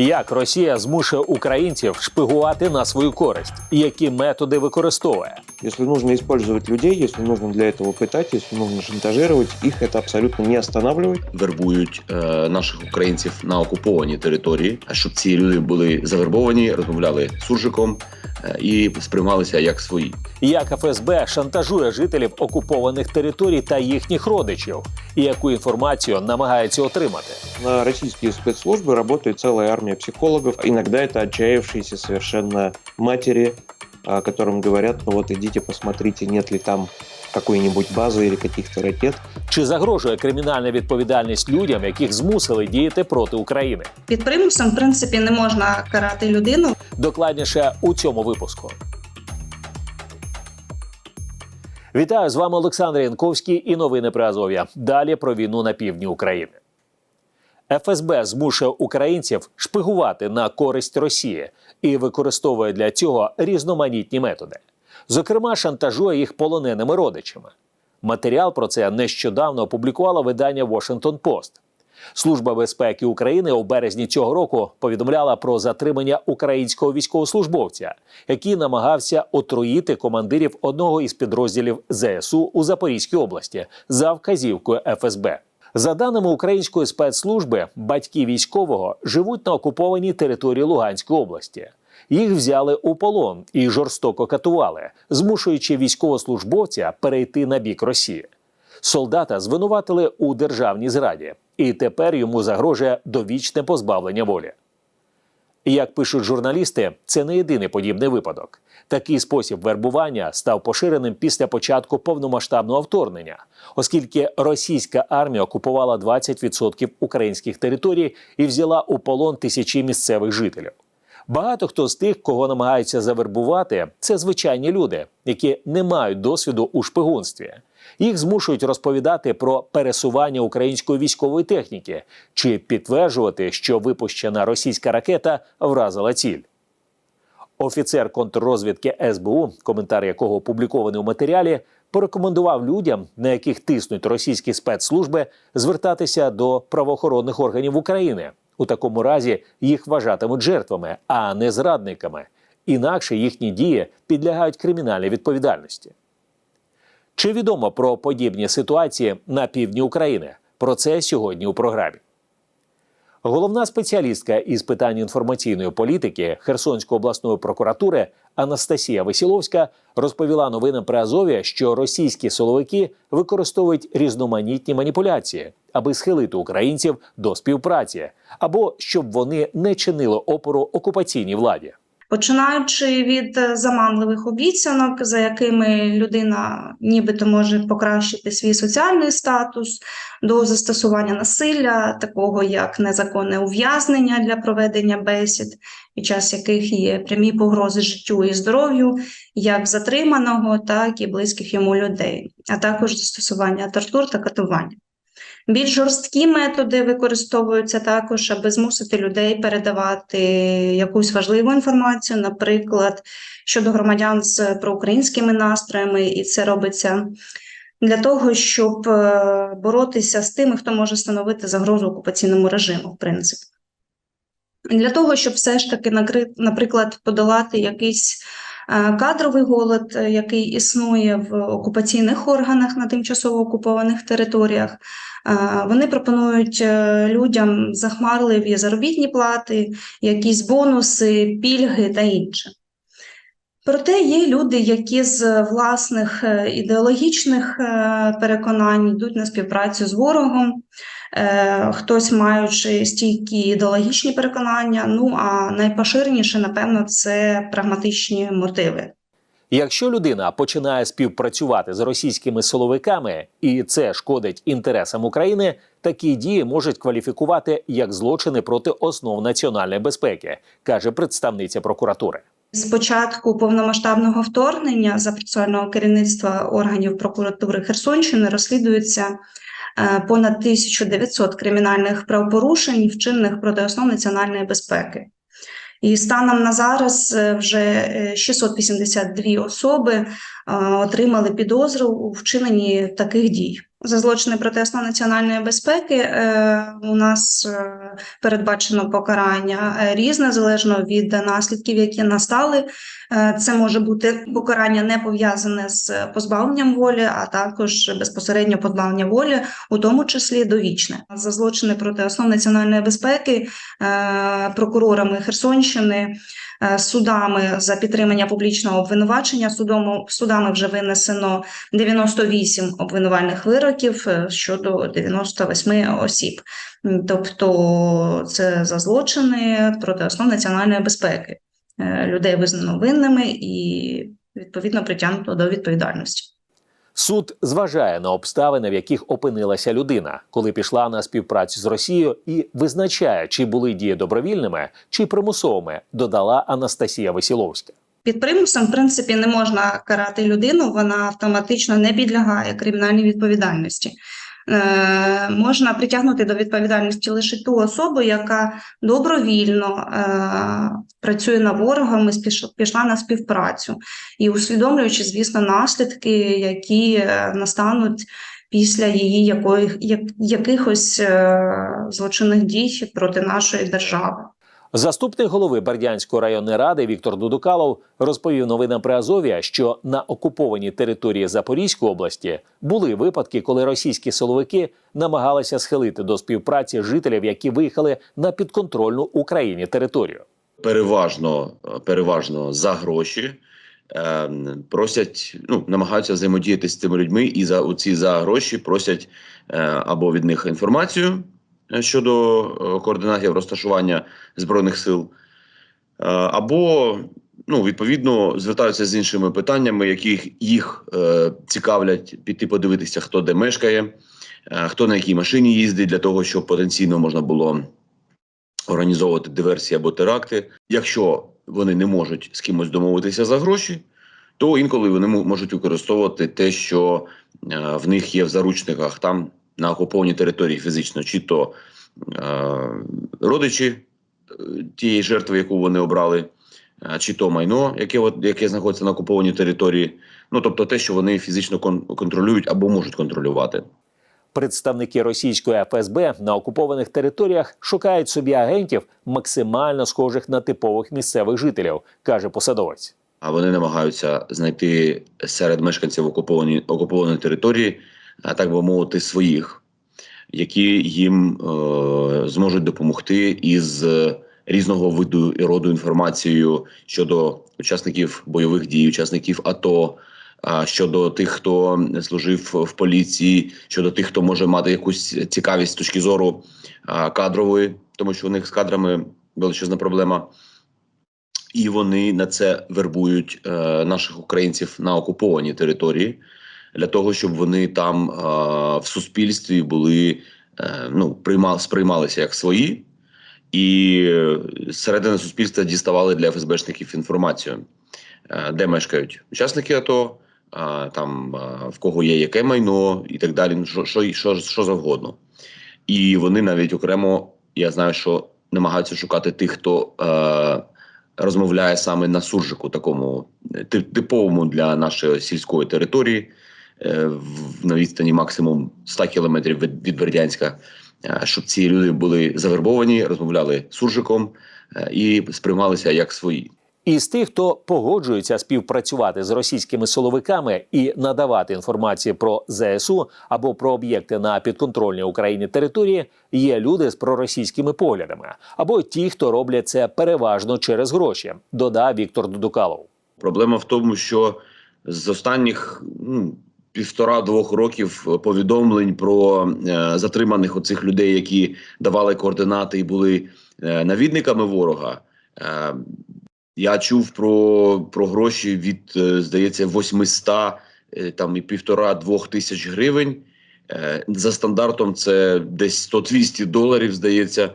Як Росія змушує українців шпигувати на свою користь, які методи використовує? Если нужно использовать людей, если нужно для этого пытать, если нужно шантажировать, их это абсолютно не останавливает. вербують е, наших українців на окупованій території, а щоб ці люди були завербовані, розмовляли суржиком е, і сприймалися як свої. Як ФСБ шантажує жителів окупованих територій та їхніх родичів, і яку інформацію намагається отримати? На российские спецслужбы работает целая армия психологов. Иногда это отчаявшиеся совершенно матери, а, которым говорят, ну вот идите посмотрите, нет ли там какой-нибудь базы или каких-то ракет. Чи загрожує кримінальна відповідальність людям, яких змусили діяти проти України? Під примусом, в принципі, не можна карати людину. Докладніше у цьому випуску. Вітаю з вами Олександр Янковський і новини про Азов'я. Далі про війну на півдні України. ФСБ змушує українців шпигувати на користь Росії і використовує для цього різноманітні методи. Зокрема, шантажує їх полоненими родичами. Матеріал про це нещодавно опублікувало видання Washington Post. Служба безпеки України у березні цього року повідомляла про затримання українського військовослужбовця, який намагався отруїти командирів одного із підрозділів ЗСУ у Запорізькій області за вказівкою ФСБ. За даними української спецслужби, батьки військового живуть на окупованій території Луганської області. Їх взяли у полон і жорстоко катували, змушуючи військовослужбовця перейти на бік Росії. Солдата звинуватили у державній зраді, і тепер йому загрожує довічне позбавлення волі. Як пишуть журналісти, це не єдиний подібний випадок. Такий спосіб вербування став поширеним після початку повномасштабного вторгнення, оскільки російська армія окупувала 20% українських територій і взяла у полон тисячі місцевих жителів. Багато хто з тих, кого намагаються завербувати, це звичайні люди, які не мають досвіду у шпигунстві. Їх змушують розповідати про пересування української військової техніки чи підтверджувати, що випущена російська ракета вразила ціль. Офіцер контррозвідки СБУ, коментар якого опублікований у матеріалі, порекомендував людям, на яких тиснуть російські спецслужби, звертатися до правоохоронних органів України. У такому разі їх вважатимуть жертвами, а не зрадниками. Інакше їхні дії підлягають кримінальній відповідальності. Чи відомо про подібні ситуації на півдні України? Про це сьогодні у програмі. Головна спеціалістка із питань інформаційної політики Херсонської обласної прокуратури Анастасія Весіловська розповіла новинам при Азові, що російські силовики використовують різноманітні маніпуляції, аби схилити українців до співпраці, або щоб вони не чинили опору окупаційній владі. Починаючи від е, заманливих обіцянок, за якими людина нібито може покращити свій соціальний статус, до застосування насилля, такого як незаконне ув'язнення для проведення бесід, під час яких є прямі погрози життю і здоров'ю, як затриманого, так і близьких йому людей, а також застосування тортур та катування. Більш жорсткі методи використовуються також, аби змусити людей передавати якусь важливу інформацію, наприклад, щодо громадян з проукраїнськими настроями, і це робиться для того, щоб е, боротися з тими, хто може становити загрозу окупаційному режиму, в принципі. Для того, щоб все ж таки, наприклад, подолати якийсь кадровий голод, е, який існує в окупаційних органах на тимчасово окупованих територіях, е, вони пропонують е, людям захмарливі заробітні плати, якісь бонуси, пільги та інше. Проте є люди, які з власних е, ідеологічних е, переконань йдуть на співпрацю з ворогом, е, хтось маючи стійкі ідеологічні переконання. Ну а найпоширеніше, напевно, це прагматичні мотиви. Якщо людина починає співпрацювати з російськими силовиками, і це шкодить інтересам України, такі дії можуть кваліфікувати як злочини проти основ національної безпеки, каже представниця прокуратури. З початку повномасштабного вторгнення за процесуального керівництва органів прокуратури Херсонщини розслідується е, понад 1900 кримінальних правопорушень, вчинених проти основ національної безпеки. І станом на зараз е, вже е, 682 особи е, отримали підозру у вчиненні таких дій. За злочини протесту національної безпеки е, у нас е, передбачено покарання е, різне, залежно від наслідків, які настали. Е, Це може бути покарання не пов'язане з позбавленням волі, а також безпосередньо позбавлення волі, у тому числі довічне. За злочини проти основ національної безпеки е, прокурорами Херсонщини, е, судами за підтримання публічного обвинувачення судом, судами вже винесено 98 обвинувальних вироків щодо 98 осіб. Тобто це за злочини проти основ національної безпеки. Е, Людей визнано винними і відповідно притягнуто до відповідальності. Суд зважає на обставини, в яких опинилася людина, коли пішла на співпрацю з Росією, і визначає, чи були дії добровільними чи примусовими, додала Анастасія Весіловська. Під примусом, в принципі, не можна карати людину, вона автоматично не підлягає кримінальній відповідальності. Е, можна притягнути до відповідальності лише ту особу, яка добровільно е, працює на ворогами, пішла на співпрацю і усвідомлюючи, звісно, наслідки, які е, настануть після її якої, як, якихось злочинних дій проти нашої держави. Заступник голови Бердянської районної ради Віктор Дудукалов розповів новинам при Азов'я, що на окупованій території Запорізької області були випадки, коли російські силовики намагалися схилити до співпраці жителів, які виїхали на підконтрольну Україні територію. переважно, переважно за гроші. е, Просять, ну намагаються взаємодіяти з цими людьми, і за оці за гроші просять е, або від них інформацію щодо е, координатів розташування збройних сил, е, або ну відповідно звертаються з іншими питаннями, які їх е, цікавлять піти подивитися, хто де мешкає, е, хто на якій машині їздить, для того, щоб потенційно можна було організовувати диверсії або теракти. Якщо вони не можуть з кимось домовитися за гроші, то інколи вони можуть використовувати те, що е, в них є в заручниках там на окупованій території фізично, чи то е, родичі е, тієї жертви, яку вони обрали, е, чи то майно, яке, от, яке знаходиться на окупованій території. Ну тобто те, що вони фізично кон- контролюють або можуть контролювати. Представники російської ФСБ на окупованих територіях шукають собі агентів максимально схожих на типових місцевих жителів, каже посадовець. А вони намагаються знайти серед мешканців окупованої окупованої території, так би мовити, своїх, які їм е, зможуть допомогти із е, різного виду і роду інформацією щодо учасників бойових дій, учасників АТО. Щодо тих, хто служив в поліції, щодо тих, хто може мати якусь цікавість з точки зору кадрової, тому що у них з кадрами величезна проблема і вони на це вербують е, наших українців на окупованій території для того, щоб вони там е, в суспільстві були е, ну приймали сприймалися як свої, і середини суспільства діставали для ФСБшників інформацію, е, де мешкають учасники АТО, там в кого є яке майно і так далі. Ну що, що, що, що завгодно. І вони навіть окремо, я знаю, що намагаються шукати тих, хто е, розмовляє саме на суржику, такому типовому для нашої сільської території, на відстані максимум 100 кілометрів від, від Бердянська, е, щоб ці люди були завербовані, розмовляли суржиком е, і сприймалися як свої. Із тих, хто погоджується співпрацювати з російськими силовиками і надавати інформацію про ЗСУ або про об'єкти на підконтрольній Україні території, є люди з проросійськими поглядами, або ті, хто роблять це переважно через гроші, додав Віктор Дудукалов. Проблема в тому, що з останніх ну, півтора-двох років повідомлень про е, затриманих оцих людей, які давали координати і були е, навідниками ворога. Е, я чув про, про гроші від, е, здається, 800 е, там і півтора-двох тисяч гривень. Е, за стандартом це десь 100-200 доларів, здається.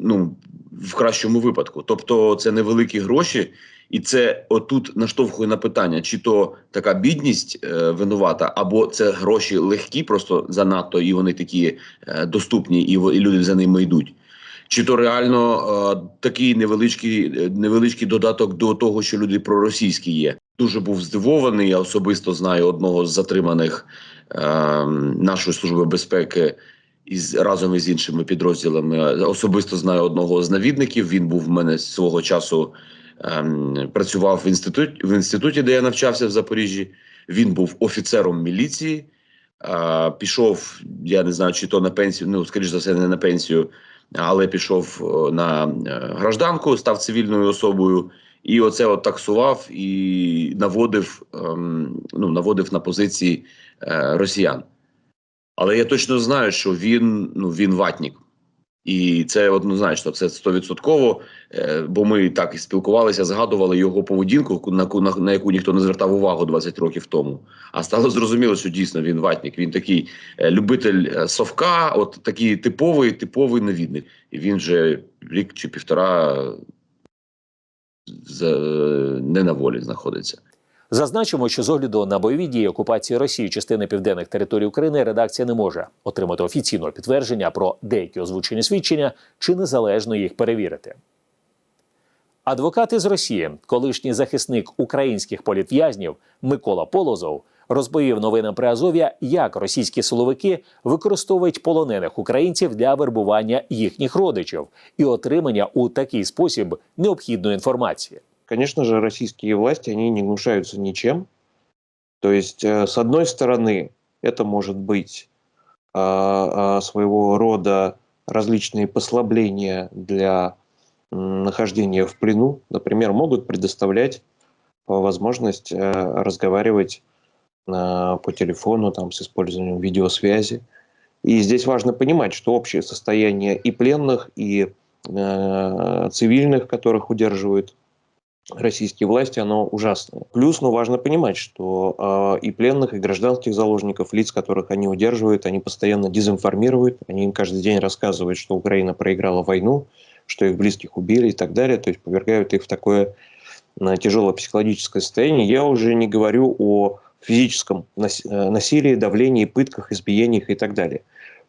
Ну, в кращому випадку. Тобто, це невеликі гроші, і це отут наштовхує на питання: чи то така бідність е, винувата, або це гроші легкі, просто занадто, і вони такі е, доступні, і, і люди за ними йдуть. чи то реально е, такий невеличкий, е, невеличкий додаток до того, що люди проросійські є. Дуже був здивований. Я особисто знаю одного з затриманих е, нашої служби безпеки із разом із іншими підрозділами. Особисто знаю одного з навідників. Він був в мене свого часу. Ем, Працював в інституті в інституті, де я навчався в Запоріжжі. Він був офіцером міліції. е, Пішов, я не знаю, чи то на пенсію, ну скоріш за все, не на пенсію, але пішов е, на е, гражданку, став цивільною особою, і оце от таксував і наводив, ем, ну, наводив на позиції росіян. Але я точно знаю, що він, ну, він ватник. І це однозначно, це стовідсотково, е, бо ми так і спілкувалися, згадували його поведінку, на, на, на яку ніхто не звертав увагу 20 років тому. А стало зрозуміло, що дійсно він ватник. Він такий е, любитель е, совка, от такий типовий, типовий навідник. І він вже рік чи півтора не на волі знаходиться. Зазначимо, що з огляду на бойові дії окупації Росії частини південних територій України редакція не може отримати офіційного підтвердження про деякі озвучені свідчення чи незалежно їх перевірити. Адвокат із Росії, колишній захисник українських політв'язнів Микола Полозов, розповів новинам при Азов'я, як російські силовики використовують полонених українців для вербування їхніх родичів і отримання у такий спосіб необхідної інформації. Конечно же, российские власти, они не гнушаются ничем. То есть, э, с одной стороны, это может быть а, а, своего рода различные послабления для нахождения в плену. Например, могут предоставлять э, возможность э, разговаривать по телефону там, с использованием видеосвязи. И здесь важно понимать, что общее состояние и пленных, и цивильных, которых удерживают российские власти, оно ужасное. Плюс, ну, важно понимать, что э, и пленных, и гражданских заложников, лиц, которых они удерживают, они постоянно дезинформируют, они им каждый день рассказывают, что Украина проиграла войну, что их близких убили и так далее, то есть повергают их в такое э, тяжелое психологическое состояние. Я уже не говорю о физическом э, насилии, давлении, пытках, избиениях и так далее.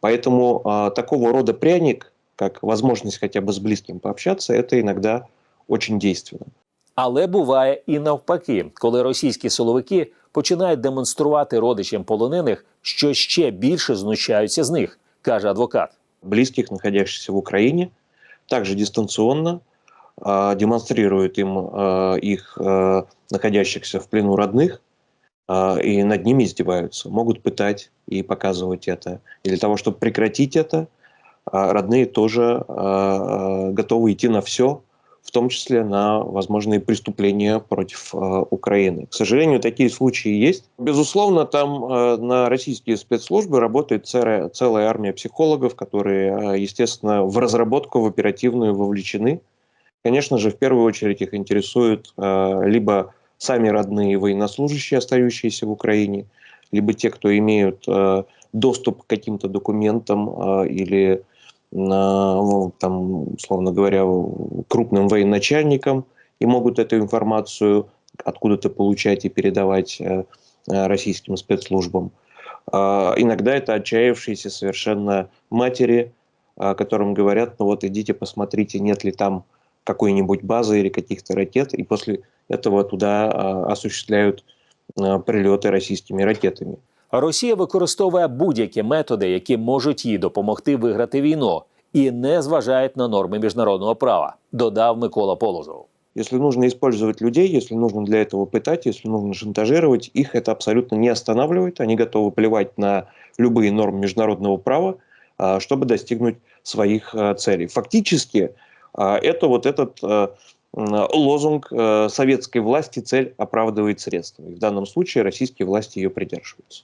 Поэтому э, такого рода пряник, как возможность хотя бы с близким пообщаться, это иногда очень действенно. Але буває і навпаки, коли російські силовики починають демонструвати родичам полонених, що ще більше знущаються з них, каже адвокат. близких, находящихся в Украине, также дистанционно а, демонстрируют им а, их а, находящихся в плену родных а, и над ними издеваются. Могут пытать и показывать это. И для того, чтобы прекратить это, а, родные тоже а, а, готовы идти на все, в том числе на возможные преступления против а, Украины. К сожалению, такие случаи есть. Безусловно, там а, на российские спецслужбы работает целая, целая армия психологов, которые, а, естественно, в разработку, в оперативную вовлечены. Конечно же, в первую очередь их интересуют а, либо сами родные военнослужащие, остающиеся в Украине, либо те, кто имеют а, доступ к каким-то документам а, или там, условно говоря, крупным военачальникам и могут эту информацию откуда-то получать и передавать э, э, российским спецслужбам. А, Иногда это отчаявшиеся совершенно матери, а, которым говорят, ну вот идите посмотрите, нет ли там какой-нибудь базы или каких-то ракет, и после этого туда а, осуществляют прилеты российскими ракетами. Росія використовує будь-які методи, які можуть їй допомогти виграти війну, і не зважають на норми міжнародного права, додав Микола Полозов. Если нужно использовать людей, если нужно для этого пытать, если нужно шантажировать, их это абсолютно не останавливает. Они готовы плевать на любые нормы международного права, а, чтобы достигнуть своих а, целей. Фактически а, это вот этот а, м, лозунг а, советской власти «цель оправдывает средства». И в данном случае российские власти ее придерживаются.